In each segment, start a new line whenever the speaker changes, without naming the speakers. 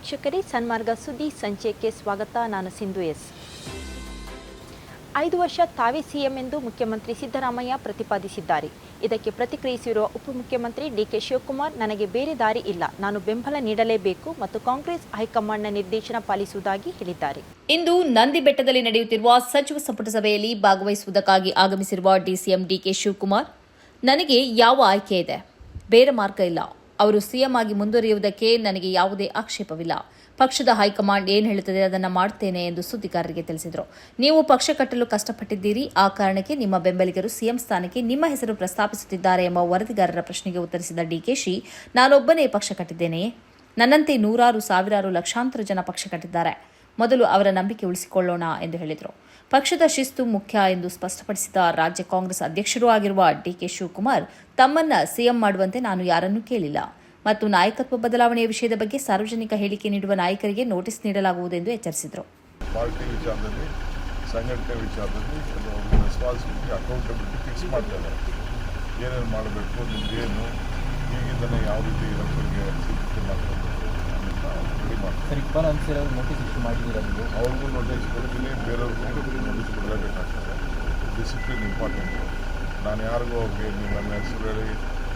ವೀಕ್ಷಕರೇ, ಸನ್ಮಾರ್ಗ ಸುದ್ದಿ ಸಂಚಯಕ್ಕೆ ಸ್ವಾಗತ. ನಾನು ಸಿಂಧು ಎಸ್. ಐದು ವರ್ಷ ತಾವೇ ಸಿಎಂ ಎಂದು ಮುಖ್ಯಮಂತ್ರಿ ಸಿದ್ದರಾಮಯ್ಯ ಪ್ರತಿಪಾದಿಸಿದ್ದಾರೆ. ಇದಕ್ಕೆ ಪ್ರತಿಕ್ರಿಯಿಸಿರುವ ಉಪಮುಖ್ಯಮಂತ್ರಿ ಡಿಕೆ ಶಿವಕುಮಾರ್, ನನಗೆ ಬೇರೆ ದಾರಿ ಇಲ್ಲ. ನಾನು ಬೆಂಬಲ ನೀಡಲೇಬೇಕು ಮತ್ತು ಕಾಂಗ್ರೆಸ್ ಹೈಕಮಾಂಡ್ನ ನಿರ್ದೇಶನ ಪಾಲಿಸುವುದಾಗಿ ಹೇಳಿದ್ದಾರೆ.
ಇಂದು ನಂದಿ ಬೆಟ್ಟದಲ್ಲಿ ನಡೆಯುತ್ತಿರುವ ಸಚಿವ ಸಂಪುಟ ಸಭೆಯಲ್ಲಿ ಭಾಗವಹಿಸುವುದಕ್ಕಾಗಿ ಆಗಮಿಸಿರುವ ಡಿಸಿಎಂ ಡಿಕೆ ಶಿವಕುಮಾರ್, ನನಗೆ ಯಾವ ಆಯ್ಕೆ ಇದೆ? ಬೇರೆ ಮಾರ್ಗ ಇಲ್ಲ. ಅವರು ಸಿಎಂ ಆಗಿ ಮುಂದುವರಿಯುವುದಕ್ಕೆ ನನಗೆ ಯಾವುದೇ ಆಕ್ಷೇಪವಿಲ್ಲ. ಪಕ್ಷದ ಹೈಕಮಾಂಡ್ ಏನು ಹೇಳುತ್ತದೆ ಅದನ್ನು ಮಾಡುತ್ತೇನೆ ಎಂದು ಸುದ್ದಿಗಾರರಿಗೆ ತಿಳಿಸಿದರು. ನೀವು ಪಕ್ಷ ಕಟ್ಟಲು ಕಷ್ಟಪಟ್ಟಿದ್ದೀರಿ. ಆ ಕಾರಣಕ್ಕೆ ನಿಮ್ಮ ಬೆಂಬಲಿಗರು ಸಿಎಂ ಸ್ಥಾನಕ್ಕೆ ನಿಮ್ಮ ಹೆಸರು ಪ್ರಸ್ತಾಪಿಸುತ್ತಿದ್ದಾರೆ ಎಂಬ ವರದಿಗಾರರ ಪ್ರಶ್ನೆಗೆ ಉತ್ತರಿಸಿದ ಡಿಕೆಶಿ ನಾನೊಬ್ಬನೇ ಪಕ್ಷ ಕಟ್ಟಿದ್ದೇನೆಯೇ ನನ್ನಂತೆ ನೂರಾರು ಸಾವಿರಾರು ಲಕ್ಷಾಂತರ ಜನ ಪಕ್ಷ ಕಟ್ಟಿದ್ದಾರೆ. ಮೊದಲು ಅವರ ನಂಬಿಕೆ ಉಳಿಸಿಕೊಳ್ಳೋಣ ಎಂದು ಹೇಳಿದರು. ಪಕ್ಷದ ಶಿಸ್ತು ಮುಖ್ಯ ಎಂದು ಸ್ಪಷ್ಟಪಡಿಸಿದ ರಾಜ್ಯ ಕಾಂಗ್ರೆಸ್ ಅಧ್ಯಕ್ಷರೂ ಆಗಿರುವ ಡಿಕೆ ಶಿವಕುಮಾರ್, ತಮ್ಮನ್ನ ಸಿಎಂ ಮಾಡುವಂತೆ ನಾನು ಯಾರನ್ನೂ ಕೇಳಿಲ್ಲ. ಮತ್ತು ನಾಯಕತ್ವ ಬದಲಾವಣೆಯ ವಿಷಯದ ಬಗ್ಗೆ ಸಾರ್ವಜನಿಕ ಹೇಳಿಕೆ ನೀಡುವ ನಾಯಕರಿಗೆ ನೋಟಿಸ್ ನೀಡಲಾಗುವುದು ಎಂದು ಎಚ್ಚರಿಸಿದರು.
ಪಾರ್ಟಿ ವಿಚಾರದಲ್ಲಿ, ಸಂಘಟನೆ ವಿಚಾರದಲ್ಲಿ ಕೆಲವು ರೆಸ್ಪಾನ್ಸಿಬಿಲಿಟಿ ಅಕೌಂಟಬಿಲಿಟಿ ಫಿಕ್ಸ್ ಮಾಡ್ತಾರೆ. ಏನೇನು ಮಾಡಬೇಕು, ನಿಮ್ಗೇನು, ಈಗಿಂದನೇ ಯಾವ ರೀತಿ ಎಲೆಕ್ಷನ್ಗೆ ಸಿದ್ಧತೆ ಮಾಡ್ಕೊಬೇಕು
sir Iqbal answer notice issue ಮಾಡಿದ್ದೀರಾ ನೀವು?
ಅವ್ರಿಗೂ ನೋಟಿಸ್ ಕೊಡ್ತೀನಿ ಬೇರೆಯವ್ರಿಗೂ ನೋಟಿಸ್ ಕೊಡಲೇಬೇಕಾಗ್ತದೆ. ಡಿಸಿಪ್ಲಿನ್ ಇಂಪಾರ್ಟೆಂಟ್ ನಾನು ಯಾರಿಗೂ ಅವ್ರಿಗೆ ನೀವು ನನ್ನ ಹೆಸರು ಹೇಳಿ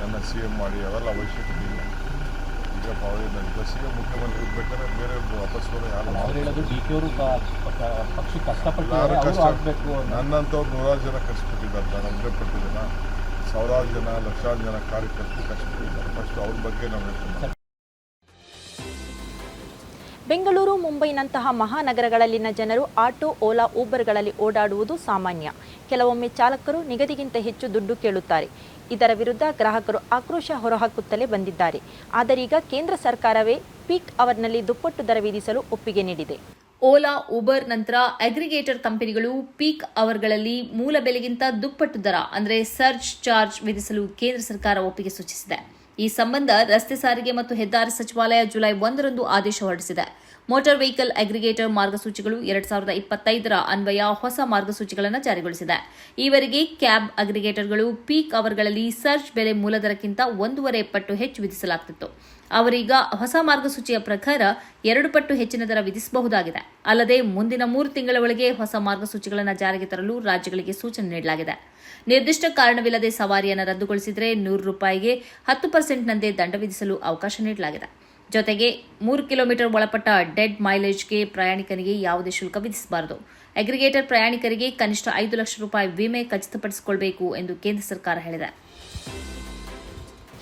ನನ್ನ ಸಿ ಎಂ ಮಾಡಿ ಅವೆಲ್ಲ ಅವಶ್ಯಕತೆ ಇಲ್ಲ. ಈಗ ಅವ್ರಿಗೆ ಸಿ ಎಂ ಮುಖ್ಯಮಂತ್ರಿ ಬೇಕಾದ್ರೆ ಬೇರೆ ವಾಪಸ್ ಬರೋ ಯಾರು
ಕಷ್ಟಪಟ್ಟು
ಯಾರು
ಅವರು
ಕಷ್ಟ
ಆಗಬೇಕು
ನನ್ನಂಥವ್ರು ನೂರಾರು ಜನ ಕಷ್ಟಪಟ್ಟಿದ್ದಾರೆ ನಾನು ಒಬ್ಬರೇ ಪಟ್ಟಿದ್ದೀನ? ಸಾವಿರಾರು ಜನ ಲಕ್ಷಾರು ಜನ ಕಾರ್ಯಕರ್ತರು ಕಷ್ಟಪಟ್ಟಿದ್ದಾರೆ. ಫಸ್ಟ್ ಅವ್ರ ಬಗ್ಗೆ ನಾವು ಮಾಡ್ತೀವಿ.
ಬೆಂಗಳೂರು, ಮುಂಬೈನಂತಹ ಮಹಾನಗರಗಳಲ್ಲಿನ ಜನರು ಆಟೋ, ಓಲಾ, ಊಬರ್ಗಳಲ್ಲಿ ಓಡಾಡುವುದು ಸಾಮಾನ್ಯ. ಕೆಲವೊಮ್ಮೆ ಚಾಲಕರು ನಿಗದಿಗಿಂತ ಹೆಚ್ಚು ದುಡ್ಡು ಕೇಳುತ್ತಾರೆ. ಇದರ ವಿರುದ್ಧ ಗ್ರಾಹಕರು ಆಕ್ರೋಶ ಹೊರಹಾಕುತ್ತಲೇ ಬಂದಿದ್ದಾರೆ. ಆದರೀಗ ಕೇಂದ್ರ ಸರ್ಕಾರವೇ ಪೀಕ್ ಅವರ್ನಲ್ಲಿ ದುಪ್ಪಟ್ಟು ದರ ವಿಧಿಸಲು ಒಪ್ಪಿಗೆ ನೀಡಿದೆ.
ಓಲಾ ಉಬರ್ ನಂತರ ಅಗ್ರಿಗೇಟರ್ ಕಂಪನಿಗಳು ಪೀಕ್ ಅವರ್ಗಳಲ್ಲಿ ಮೂಲ ಬೆಲೆಗಿಂತ ದುಪ್ಪಟ್ಟು ದರ, ಅಂದರೆ ಸರ್ಜ್ ಚಾರ್ಜ್ ವಿಧಿಸಲು ಕೇಂದ್ರ ಸರ್ಕಾರ ಒಪ್ಪಿಗೆ ಸೂಚಿಸಿದೆ. ಈ ಸಂಬಂಧ ರಸ್ತೆ ಸಾರಿಗೆ ಮತ್ತು ಹೆದ್ದಾರಿ ಸಚಿವಾಲಯ ಜುಲೈ ಒಂದರಂದು ಆದೇಶ ಹೊರಡಿಸಿದೆ. ಮೋಟಾರ್ ವೆಹಿಕಲ್ ಅಗ್ರಿಗೇಟರ್ ಮಾರ್ಗಸೂಚಿಗಳು ಎರಡ್ ಸಾವಿರದ ಇಪ್ಪತ್ತೈದರ ಅನ್ವಯ ಹೊಸ ಮಾರ್ಗಸೂಚಿಗಳನ್ನು ಜಾರಿಗೊಳಿಸಿದೆ. ಈವರೆಗೆ ಕ್ಯಾಬ್ ಅಗ್ರಿಗೇಟರ್ಗಳು ಪೀಕ್ ಅವರ್ಗಳಲ್ಲಿ ಸರ್ಚ್ ಬೆಲೆ ಮೂಲ ದರಕ್ಕಿಂತ ಒಂದೂವರೆ ಪಟ್ಟು ಹೆಚ್ಚು ವಿಧಿಸಲಾಗುತ್ತಿತ್ತು ಅವರೀಗ ಹೊಸ ಮಾರ್ಗಸೂಚಿಯ ಪ್ರಕಾರ ಎರಡು ಪಟ್ಟು ಹೆಚ್ಚಿನ ದರ ವಿಧಿಸಬಹುದಾಗಿದೆ. ಅಲ್ಲದೆ ಮುಂದಿನ ಮೂರು ತಿಂಗಳ ಒಳಗೆ ಹೊಸ ಮಾರ್ಗಸೂಚಿಗಳನ್ನು ಜಾರಿಗೆ ತರಲು ರಾಜ್ಯಗಳಿಗೆ ಸೂಚನೆ ನೀಡಲಾಗಿದೆ. ನಿರ್ದಿಷ್ಟ ಕಾರಣವಿಲ್ಲದೆ ಸವಾರಿಯನ್ನು ರದ್ದುಗೊಳಿಸಿದರೆ ನೂರು ರೂಪಾಯಿಗೆ ಹತ್ತು ಪರ್ಸೆಂಟ್ನಂತೆ ದಂಡ ವಿಧಿಸಲು ಅವಕಾಶ ನೀಡಲಾಗಿದೆ. ಜೊತೆಗೆ ಮೂರು ಕಿಲೋಮೀಟರ್ ಒಳಪಟ್ಟ ಡೆಡ್ ಮೈಲೇಜ್ಗೆ ಪ್ರಯಾಣಿಕನಿಗೆ ಯಾವುದೇ ಶುಲ್ಕ ವಿಧಿಸಬಾರದು. ಅಗ್ರಿಗೇಟರ್ ಪ್ರಯಾಣಿಕರಿಗೆ ಕನಿಷ್ಠ ಐದು ಲಕ್ಷ ರೂಪಾಯಿ ವಿಮೆ ಖಚಿತಪಡಿಸಿಕೊಳ್ಳಬೇಕು ಎಂದು ಕೇಂದ್ರ ಸರ್ಕಾರ ಹೇಳಿದೆ.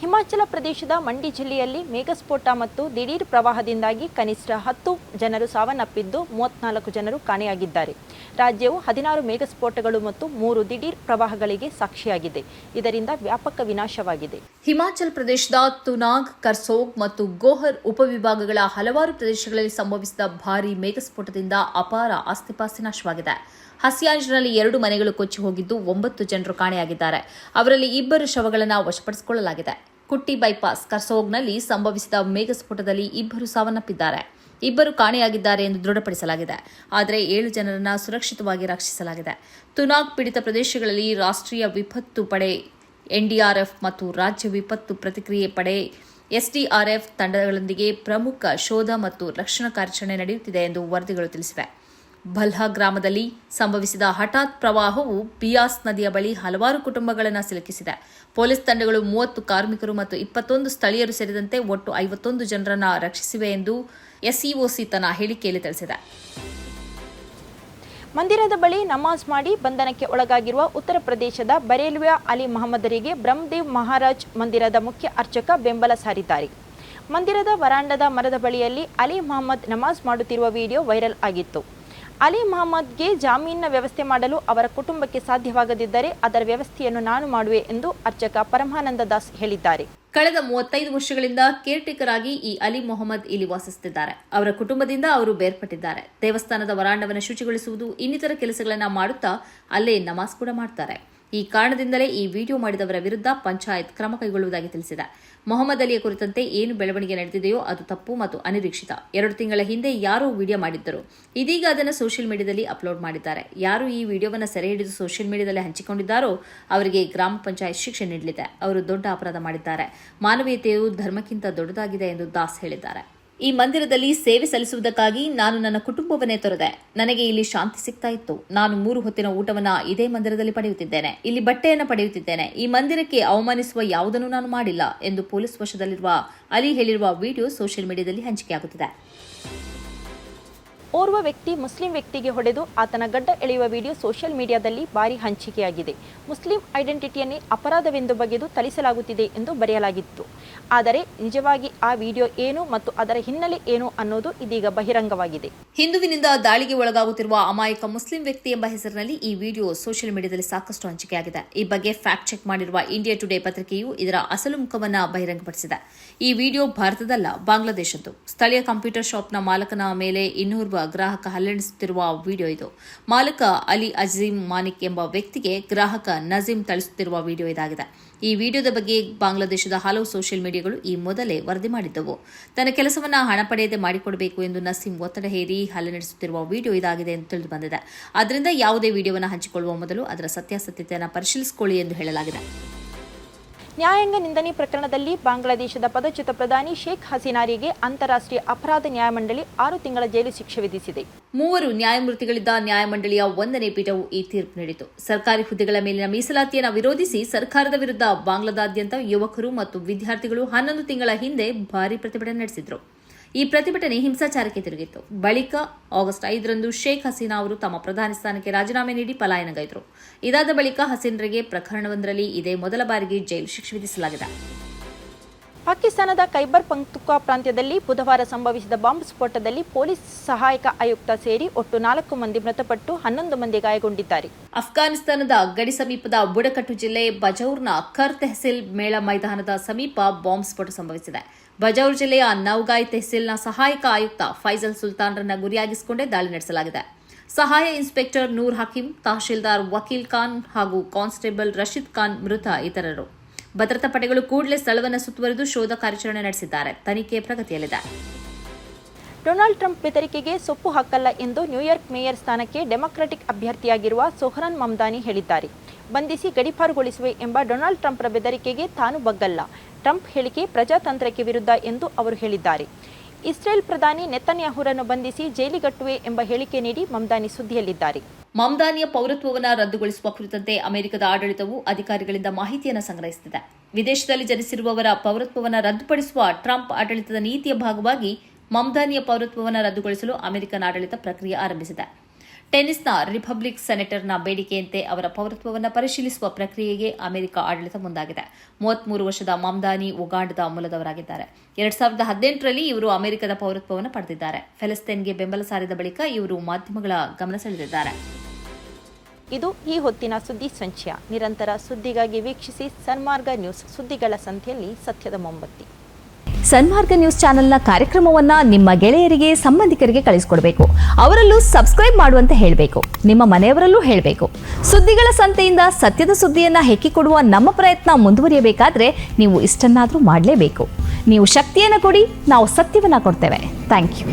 ಹಿಮಾಚಲ ಪ್ರದೇಶದ ಮಂಡಿ ಜಿಲ್ಲೆಯಲ್ಲಿ ಮೇಘಸ್ಫೋಟ ಮತ್ತು ದಿಢೀರ್ ಪ್ರವಾಹದಿಂದಾಗಿ ಕನಿಷ್ಠ ಹತ್ತು ಜನರು ಸಾವನ್ನಪ್ಪಿದ್ದು ಮೂವತ್ನಾಲ್ಕು ಜನರು ಕಾಣೆಯಾಗಿದ್ದಾರೆ. ರಾಜ್ಯವು ಹದಿನಾರು ಮೇಘಸ್ಫೋಟಗಳು ಮತ್ತು ಮೂರು ದಿಢೀರ್ ಪ್ರವಾಹಗಳಿಗೆ ಸಾಕ್ಷಿಯಾಗಿದೆ. ಇದರಿಂದ ವ್ಯಾಪಕ ವಿನಾಶವಾಗಿದೆ.
ಹಿಮಾಚಲ ಪ್ರದೇಶದ ತುನಾಗ್, ಕರ್ಸೋಗ್ ಮತ್ತು ಗೋಹರ್ ಉಪವಿಭಾಗಗಳ ಹಲವಾರು ಪ್ರದೇಶಗಳಲ್ಲಿ ಸಂಭವಿಸಿದ ಭಾರೀ ಮೇಘಸ್ಫೋಟದಿಂದ ಅಪಾರ ಆಸ್ತಿಪಾಸ್ತಿ ನಾಶವಾಗಿದೆ. ಹಸಿಯಾಂಜ್ನಲ್ಲಿ ಎರಡು ಮನೆಗಳು ಕೊಚ್ಚಿ ಹೋಗಿದ್ದು ಒಂಬತ್ತು ಜನರು ಕಾಣೆಯಾಗಿದ್ದಾರೆ. ಅವರಲ್ಲಿ ಇಬ್ಬರು ಶವಗಳನ್ನು ವಶಪಡಿಸಿಕೊಳ್ಳಲಾಗಿದೆ. ಕುಟ್ಟಿ ಬೈಪಾಸ್ ಕರ್ಸೋಗ್ನಲ್ಲಿ ಸಂಭವಿಸಿದ ಮೇಘಸ್ಫೋಟದಲ್ಲಿ ಇಬ್ಬರು ಸಾವನ್ನಪ್ಪಿದ್ದಾರೆ. ಇಬ್ಬರು ಕಾಣೆಯಾಗಿದ್ದಾರೆ ಎಂದು ದೃಢಪಡಿಸಲಾಗಿದೆ. ಆದರೆ ಏಳು ಜನರನ್ನು ಸುರಕ್ಷಿತವಾಗಿ ರಕ್ಷಿಸಲಾಗಿದೆ. ತುನಾಕ್ ಪೀಡಿತ ಪ್ರದೇಶಗಳಲ್ಲಿ ರಾಷ್ಟ್ರೀಯ ವಿಪತ್ತು ಪಡೆ, ಎನ್ಡಿಆರ್ಎಫ್ ಮತ್ತು ರಾಜ್ಯ ವಿಪತ್ತು ಪ್ರತಿಕ್ರಿಯೆ ಪಡೆ, ಎಸ್ಡಿಆರ್ಎಫ್ ತಂಡಗಳೊಂದಿಗೆ ಪ್ರಮುಖ ಶೋಧ ಮತ್ತು ರಕ್ಷಣಾ ಕಾರ್ಯಾಚರಣೆ ನಡೆಯುತ್ತಿದೆ ಎಂದು ವರದಿಗಳು ತಿಳಿಸಿವೆ. ಭಲ್ಹಾ ಗ್ರಾಮದಲ್ಲಿ ಸಂಭವಿಸಿದ ಹಠಾತ್ ಪ್ರವಾಹವು ಬಿಯಾಸ್ ನದಿಯ ಬಳಿ ಹಲವಾರು ಕುಟುಂಬಗಳನ್ನು ಸಿಲುಕಿಸಿದೆ. ಪೊಲೀಸ್ ತಂಡಗಳು ಮೂವತ್ತು ಕಾರ್ಮಿಕರು ಮತ್ತು ಇಪ್ಪತ್ತೊಂದು ಸ್ಥಳೀಯರು ಸೇರಿದಂತೆ ಒಟ್ಟು ಐವತ್ತೊಂದು ಜನರನ್ನು ರಕ್ಷಿಸಿವೆ ಎಂದು ಎಸ್ಇಒಸಿ ತನ್ನ ಹೇಳಿಕೆಯಲ್ಲಿ ತಿಳಿಸಿದೆ.
ಮಂದಿರದ ಬಳಿ ನಮಾಜ್ ಮಾಡಿ ಬಂಧನಕ್ಕೆ ಒಳಗಾಗಿರುವ ಉತ್ತರ ಪ್ರದೇಶದ ಬರೇಲ್ವಿಯ ಅಲಿ ಮಹಮ್ಮದರಿಗೆ ಬ್ರಹ್ಮದೇವ್ ಮಹಾರಾಜ್ ಮಂದಿರದ ಮುಖ್ಯ ಅರ್ಚಕ ಬೆಂಬಲ ಸಾರಿದ್ದಾರೆ. ಮಂದಿರದ ವರಾಂಡದ ಮರದ ಬಳಿಯಲ್ಲಿ ಅಲಿ ಮಹಮ್ಮದ್ ನಮಾಜ್ ಮಾಡುತ್ತಿರುವ ವಿಡಿಯೋ ವೈರಲ್ ಆಗಿತ್ತು. ಅಲಿ ಮಹಮ್ಮದ್ಗೆ ಜಾಮೀನಿನ ವ್ಯವಸ್ಥೆ ಮಾಡಲು ಅವರ ಕುಟುಂಬಕ್ಕೆ ಸಾಧ್ಯವಾಗದಿದ್ದರೆ ಅದರ ವ್ಯವಸ್ಥೆಯನ್ನು ನಾನು ಮಾಡುವೆ ಎಂದು ಅರ್ಚಕ ಪರಮಾನಂದ ದಾಸ್ ಹೇಳಿದ್ದಾರೆ.
ಕಳೆದ ಮೂವತ್ತೈದು ವರ್ಷಗಳಿಂದ ಕೇರ್ಟೇಕರ್ ಆಗಿ ಈ ಅಲಿ ಮೊಹಮ್ಮದ್ ಇಲ್ಲಿ ವಾಸಿಸುತ್ತಿದ್ದಾರೆ. ಅವರ ಕುಟುಂಬದಿಂದ ಅವರು ಬೇರ್ಪಟ್ಟಿದ್ದಾರೆ. ದೇವಸ್ಥಾನದ ವರಾಂಡವನ್ನು ಶುಚಿಗೊಳಿಸುವುದು ಇನ್ನಿತರ ಕೆಲಸಗಳನ್ನು ಮಾಡುತ್ತಾ ಅಲ್ಲೇ ನಮಾಜ್ ಕೂಡ ಮಾಡ್ತಾರೆ. ಈ ಕಾರಣದಿಂದಲೇ ಈ ವಿಡಿಯೋ ಮಾಡಿದವರ ವಿರುದ್ಧ ಪಂಚಾಯತ್ ಕ್ರಮ ಕೈಗೊಳ್ಳುವುದಾಗಿ ತಿಳಿಸಿದೆ. ಮೊಹಮ್ಮದ್ ಅಲಿಯ ಕುರಿತಂತೆ ಏನು ಬೆಳವಣಿಗೆ ನಡೆದಿದೆಯೋ ಅದು ತಪ್ಪು ಮತ್ತು ಅನಿರೀಕ್ಷಿತ. ಎರಡು ತಿಂಗಳ ಹಿಂದೆ ಯಾರೋ ವಿಡಿಯೋ ಮಾಡಿದ್ದರು. ಇದೀಗ ಅದನ್ನು ಸೋಷಿಯಲ್ ಮೀಡಿಯಾದಲ್ಲಿ ಅಪ್ಲೋಡ್ ಮಾಡಿದ್ದಾರೆ. ಯಾರು ಈ ವಿಡಿಯೋವನ್ನು ಸೆರೆ ಹಿಡಿದು ಸೋಷಿಯಲ್ ಮೀಡಿಯಾದಲ್ಲಿ ಹಂಚಿಕೊಂಡಿದ್ದಾರೋ ಅವರಿಗೆ ಗ್ರಾಮ ಪಂಚಾಯತ್ ಶಿಕ್ಷೆ ನೀಡಲಿದೆ. ಅವರು ದೊಡ್ಡ ಅಪರಾಧ ಮಾಡಿದ್ದಾರೆ. ಮಾನವೀಯತೆಯು ಧರ್ಮಕ್ಕಿಂತ ದೊಡ್ಡದಾಗಿದೆ ಎಂದು ದಾಸ್ ಹೇಳಿದ್ದಾರೆ. ಈ ಮಂದಿರದಲ್ಲಿ ಸೇವೆ ಸಲ್ಲಿಸುವುದಕ್ಕಾಗಿ ನಾನು ನನ್ನ ಕುಟುಂಬವನ್ನೇ ತೊರೆದೆ. ನನಗೆ ಇಲ್ಲಿ ಶಾಂತಿ ಸಿಗ್ತಾ ಇತ್ತು. ನಾನು ಮೂರು ಹೊತ್ತಿನ ಊಟವನ್ನ ಇದೇ ಮಂದಿರದಲ್ಲಿ ಪಡೆಯುತ್ತಿದ್ದೇನೆ. ಇಲ್ಲಿ ಬಟ್ಟೆಯನ್ನು ಪಡೆಯುತ್ತಿದ್ದೇನೆ. ಈ ಮಂದಿರಕ್ಕೆ ಅವಮಾನಿಸುವ ಯಾವುದನ್ನು ನಾನು ಮಾಡಿಲ್ಲ ಎಂದು ಪೊಲೀಸ್ ವಶದಲ್ಲಿರುವ ಅಲಿ ಹೇಳಿರುವ ವಿಡಿಯೋ ಸೋಷಿಯಲ್ ಮೀಡಿಯಾದಲ್ಲಿ ಹಂಚಿಕೆಯಾಗುತ್ತಿದೆ.
ಓರ್ವ ವ್ಯಕ್ತಿ ಮುಸ್ಲಿಂ ವ್ಯಕ್ತಿಗೆ ಹೊಡೆದು ಆತನ ಗಡ್ಡ ಎಳೆಯುವ ವಿಡಿಯೋ ಸೋಷಿಯಲ್ ಮೀಡಿಯಾದಲ್ಲಿ ಭಾರಿ ಹಂಚಿಕೆಯಾಗಿದೆ. ಮುಸ್ಲಿಂ ಐಡೆಂಟಿಟಿಯನ್ನೇ ಅಪರಾಧವೆಂದು ಬಗೆದು ತಲಿಸಲಾಗುತ್ತಿದೆ ಎಂದು ಬರೆಯಲಾಗಿತ್ತು. ಆದರೆ ನಿಜವಾಗಿ ಆ ವಿಡಿಯೋ ಏನು ಮತ್ತು ಅದರ ಹಿನ್ನೆಲೆ ಏನು ಅನ್ನೋದು ಇದೀಗ ಬಹಿರಂಗವಾಗಿದೆ.
ಹಿಂದುವಿನಿಂದ ದಾಳಿಗೆ ಒಳಗಾಗುತ್ತಿರುವ ಅಮಾಯಕ ಮುಸ್ಲಿಂ ವ್ಯಕ್ತಿ ಎಂಬ ಹೆಸರಿನಲ್ಲಿ ಈ ವಿಡಿಯೋ ಸೋಷಿಯಲ್ ಮೀಡಿಯಾದಲ್ಲಿ ಸಾಕಷ್ಟು ಹಂಚಿಕೆಯಾಗಿದೆ. ಈ ಬಗ್ಗೆ ಫ್ಯಾಕ್ಟ್ ಚೆಕ್ ಮಾಡಿರುವ ಇಂಡಿಯಾ ಟುಡೇ ಪತ್ರಿಕೆಯು ಇದರ ಅಸಲು ಮುಖವನ್ನು ಬಹಿರಂಗಪಡಿಸಿದೆ. ಈ ವಿಡಿಯೋ ಭಾರತದಲ್ಲ, ಬಾಂಗ್ಲಾದೇಶದ್ದು. ಸ್ಥಳೀಯ ಕಂಪ್ಯೂಟರ್ ಶಾಪ್ನ ಮಾಲಕನ ಮೇಲೆ ಇನ್ನೋರ್ವ ಗ್ರಾಹಕ ಹಲ್ಲೆಣಿಸುತ್ತಿರುವ ವಿಡಿಯೋ ಇದು. ಮಾಲಕ ಅಲಿ ಅಜೀಂ ಮಾನಿಕ್ ಎಂಬ ವ್ಯಕ್ತಿಗೆ ಗ್ರಾಹಕ ನಜೀಮ್ ತಳಿಸುತ್ತಿರುವ ವಿಡಿಯೋ ಇದಾಗಿದೆ. ಈ ವಿಡಿಯೋದ ಬಗ್ಗೆ ಬಾಂಗ್ಲಾದೇಶದ ಹಲವು ಸೋಷಿಯಲ್ ಮೀಡಿಯಾಗಳು ಈ ಮೊದಲೇ ವರದಿ ಮಾಡಿದ್ದವು. ತನ್ನ ಕೆಲಸವನ್ನ ಹಣ ಪಡೆಯದೆ ಮಾಡಿಕೊಡಬೇಕು ಎಂದು ನಸೀಂ ಒತ್ತಡ ಹೇರಿ ಹಲ್ಲೆ ನಡೆಸುತ್ತಿರುವ ವಿಡಿಯೋ ಇದಾಗಿದೆ ಎಂದು ತಿಳಿದು ಬಂದಿದೆ. ಆದ್ದರಿಂದ ಯಾವುದೇ ವಿಡಿಯೋವನ್ನು ಹಂಚಿಕೊಳ್ಳುವ ಮೊದಲು ಅದರ ಸತ್ಯಾಸತ್ಯತೆಯನ್ನು ಪರಿಶೀಲಿಸಿಕೊಳ್ಳಿ ಎಂದು ಹೇಳಲಾಗಿದೆ.
ನ್ಯಾಯಾಂಗ ನಿಂದನೆ ಪ್ರಕರಣದಲ್ಲಿ ಬಾಂಗ್ಲಾದೇಶದ ಪದಚ್ಯುತ ಪ್ರಧಾನಿ ಶೇಖ್ ಹಸೀನಾರಿಗೆ ಅಂತಾರಾಷ್ಟ್ರೀಯ ಅಪರಾಧ ನ್ಯಾಯಮಂಡಳಿ ಆರು ತಿಂಗಳ ಜೈಲು ಶಿಕ್ಷೆ ವಿಧಿಸಿದೆ.
ಮೂವರು ನ್ಯಾಯಮೂರ್ತಿಗಳಿದ್ದ ನ್ಯಾಯಮಂಡಳಿಯ ಒಂದನೇ ಪೀಠವು ಈ ತೀರ್ಪು ನೀಡಿತು. ಸರ್ಕಾರಿ ಹುದ್ದೆಗಳ ಮೇಲಿನ ಮೀಸಲಾತಿಯನ್ನು ವಿರೋಧಿಸಿ ಸರ್ಕಾರದ ವಿರುದ್ಧ ಬಾಂಗ್ಲಾದಾದ್ಯಂತ ಯುವಕರು ಮತ್ತು ವಿದ್ಯಾರ್ಥಿಗಳು ಹನ್ನೊಂದು ತಿಂಗಳ ಹಿಂದೆ ಭಾರೀ ಪ್ರತಿಭಟನೆ ನಡೆಸಿದ್ರು. ಈ ಪ್ರತಿಭಟನೆ ಹಿಂಸಾಚಾರಕ್ಕೆ ತಿರುಗಿತ್ತು. ಬಳಿಕ ಆಗಸ್ಟ್ ಐದರಂದು ಶೇಖ್ ಹಸೀನಾ ಅವರು ತಮ್ಮ ಪ್ರಧಾನಿ ಸ್ಥಾನಕ್ಕೆ ರಾಜೀನಾಮೆ ನೀಡಿ ಪಲಾಯನಗೈದರು. ಇದಾದ ಬಳಿಕ ಹಸೀನ್ರಿಗೆ ಪ್ರಕರಣವೊಂದರಲ್ಲಿ ಇದೇ ಮೊದಲ ಬಾರಿಗೆ ಜೈಲು ಶಿಕ್ಷೆ ವಿಧಿಸಲಾಗಿದೆ.
ಪಾಕಿಸ್ತಾನದ ಖೈಬರ್ ಪಂಕ್ತುಕಾ ಪ್ರಾಂತ್ಯದಲ್ಲಿ ಬುಧವಾರ ಸಂಭವಿಸಿದ ಬಾಂಬ್ ಸ್ಫೋಟದಲ್ಲಿ ಪೊಲೀಸ್ ಸಹಾಯಕ ಆಯುಕ್ತ ಸೇರಿ ಒಟ್ಟು ನಾಲ್ಕು ಮಂದಿ ಮೃತಪಟ್ಟು ಹನ್ನೊಂದು ಮಂದಿ ಗಾಯಗೊಂಡಿದ್ದಾರೆ.
ಅಫ್ಘಾನಿಸ್ತಾನದ ಗಡಿ ಸಮೀಪದ ಬುಡಕಟ್ಟು ಜಿಲ್ಲೆ ಬಜೌರ್ನ ಖರ್ ತೆಹಸಿಲ್ ಮೇಳ ಮೈದಾನದ ಸಮೀಪ ಬಾಂಬ್ ಸ್ಫೋಟ ಸಂಭವಿಸಿದೆ. ಬಜೌರ್ ಜಿಲ್ಲೆಯ ನೌಗಾಯ್ ತೆಹಸಿಲ್ನ ಸಹಾಯಕ ಆಯುಕ್ತ ಫೈಜಲ್ ಸುಲ್ತಾನ್ರನ್ನ ಗುರಿಯಾಗಿಸಿಕೊಂಡೇ ದಾಳಿ ನಡೆಸಲಾಗಿದೆ. ಸಹಾಯ ಇನ್ಸ್ಪೆಕ್ಟರ್ ನೂರ್ ಹಕೀಂ, ತಹಶೀಲ್ದಾರ್ ವಕೀಲ್ ಖಾನ್ ಹಾಗೂ ಕಾನ್ಸ್ಟೇಬಲ್ ರಶೀದ್ ಖಾನ್ ಮೃತ ಇತರರು. ಭದ್ರತಾ ಪಡೆಗಳು ಕೂಡಲೇ ಸ್ಥಳವನ್ನು ಸುತ್ತುವರೆದು ಶೋಧ ಕಾರ್ಯಾಚರಣೆ ನಡೆಸಿದ್ದಾರೆ. ತನಿಖೆ ಪ್ರಗತಿಯಲ್ಲಿದೆ.
ಡೊನಾಲ್ಡ್ ಟ್ರಂಪ್ ಬೆದರಿಕೆಗೆ ಸೊಪ್ಪು ಹಾಕಲ್ಲ ಎಂದು ನ್ಯೂಯಾರ್ಕ್ ಮೇಯರ್ ಸ್ಥಾನಕ್ಕೆ ಡೆಮಾಕ್ರೆಟಿಕ್ ಅಭ್ಯರ್ಥಿಯಾಗಿರುವ ಸೊಹರನ್ ಮಮ್ದಾನಿ ಹೇಳಿದ್ದಾರೆ. ಬಂಧಿಸಿ ಗಡಿಪಾರುಗೊಳಿಸುವೆ ಎಂಬ ಡೊನಾಲ್ಡ್ ಟ್ರಂಪ್ರ ಬೆದರಿಕೆಗೆ ತಾನು ಬಗ್ಗಲ್ಲ. ಟ್ರಂಪ್ ಹೇಳಿಕೆ ಪ್ರಜಾತಂತ್ರಕ್ಕೆ ವಿರುದ್ಧ ಎಂದು ಅವರು ಹೇಳಿದ್ದಾರೆ. ಇಸ್ರೇಲ್ ಪ್ರಧಾನಿ ನೆತನ್ಯಾಹುರನ್ನು ಬಂಧಿಸಿ ಜೈಲಿಗಟ್ಟುವೆ ಎಂಬ ಹೇಳಿಕೆ ನೀಡಿ ಮಮ್ದಾನಿ ಸುದ್ದಿಯಲ್ಲಿದ್ದಾರೆ.
ಮಮ್ದಾನಿಯ ಪೌರತ್ವವನ್ನು ರದ್ದುಗೊಳಿಸುವ ಕುರಿತಂತೆ ಅಮೆರಿಕದ ಆಡಳಿತವು ಅಧಿಕಾರಿಗಳಿಂದ ಮಾಹಿತಿಯನ್ನು ಸಂಗ್ರಹಿಸುತ್ತಿದೆ. ವಿದೇಶದಲ್ಲಿ ಜನಿಸಿರುವವರ ಪೌರತ್ವವನ್ನು ರದ್ದುಪಡಿಸುವ ಟ್ರಂಪ್ ಆಡಳಿತದ ನೀತಿಯ ಭಾಗವಾಗಿ ಮಮ್ದಾನಿಯ ಪೌರತ್ವವನ್ನು ರದ್ದುಗೊಳಿಸಲು ಅಮೆರಿಕನ್ ಆಡಳಿತ ಪ್ರಕ್ರಿಯೆ ಆರಂಭಿಸಿದೆ. ಟೆನ್ನಿಸ್ನ ರಿಪಬ್ಲಿಕ್ ಸೆನೆಟರ್ನ ಬೇಡಿಕೆಯಂತೆ ಅವರ ಪೌರತ್ವವನ್ನು ಪರಿಶೀಲಿಸುವ ಪ್ರಕ್ರಿಯೆಗೆ ಅಮೆರಿಕ ಆಡಳಿತ ಮುಂದಾಗಿದೆ. ಮೂವತ್ಮೂರು ವರ್ಷದ ಮಮ್ದಾನಿ ಉಗಾಂಡದ ಮೂಲದವರಾಗಿದ್ದಾರೆ. ಎರಡ್ ಸಾವಿರದ ಹದಿನೆಂಟರಲ್ಲಿ ಇವರು ಅಮೆರಿಕದ ಪೌರತ್ವವನ್ನು ಪಡೆದಿದ್ದಾರೆ. ಫೆಲಸ್ತೀನ್ಗೆ ಬೆಂಬಲ ಸಾರಿದ ಬಳಿಕ ಇವರು ಮಾಧ್ಯಮಗಳ ಗಮನ ಸೆಳೆದಿದ್ದಾರೆ.
ಇದು ಈ ಹೊತ್ತಿನ ಸುದ್ದಿ ಸಂಚಯ. ನಿರಂತರ ಸುದ್ದಿಗಾಗಿ ವೀಕ್ಷಿಸಿ ಸನ್ಮಾರ್ಗ ನ್ಯೂಸ್ ಸುದ್ದಿಗಳ ಸಂಖ್ಯೆಯಲ್ಲಿ ಸತ್ಯದ ಮೊಂಬತ್ತಿ.
ಸನ್ಮಾರ್ಗ ನ್ಯೂಸ್ ಚಾನೆಲ್ನ ಕಾರ್ಯಕ್ರಮವನ್ನು ನಿಮ್ಮ ಗೆಳೆಯರಿಗೆ, ಸಂಬಂಧಿಕರಿಗೆ ಕಳಿಸಿಕೊಡಬೇಕು. ಅವರಲ್ಲೂ ಸಬ್ಸ್ಕ್ರೈಬ್ ಮಾಡುವಂತೆ ಹೇಳಬೇಕು. ನಿಮ್ಮ ಮನೆಯವರಲ್ಲೂ ಹೇಳಬೇಕು. ಸುದ್ದಿಗಳ ಸಂತೆಯಿಂದ ಸತ್ಯದ ಸುದ್ದಿಯನ್ನು ಹೆಕ್ಕಿಕೊಡುವ ನಮ್ಮ ಪ್ರಯತ್ನ ಮುಂದುವರಿಯಬೇಕಾದ್ರೆ ನೀವು ಇಷ್ಟನ್ನಾದರೂ ಮಾಡಲೇಬೇಕು. ನೀವು ಶಕ್ತಿಯನ್ನು ಕೊಡಿ, ನಾವು ಸತ್ಯವನ್ನು ಕೊಡ್ತೇವೆ. Thank you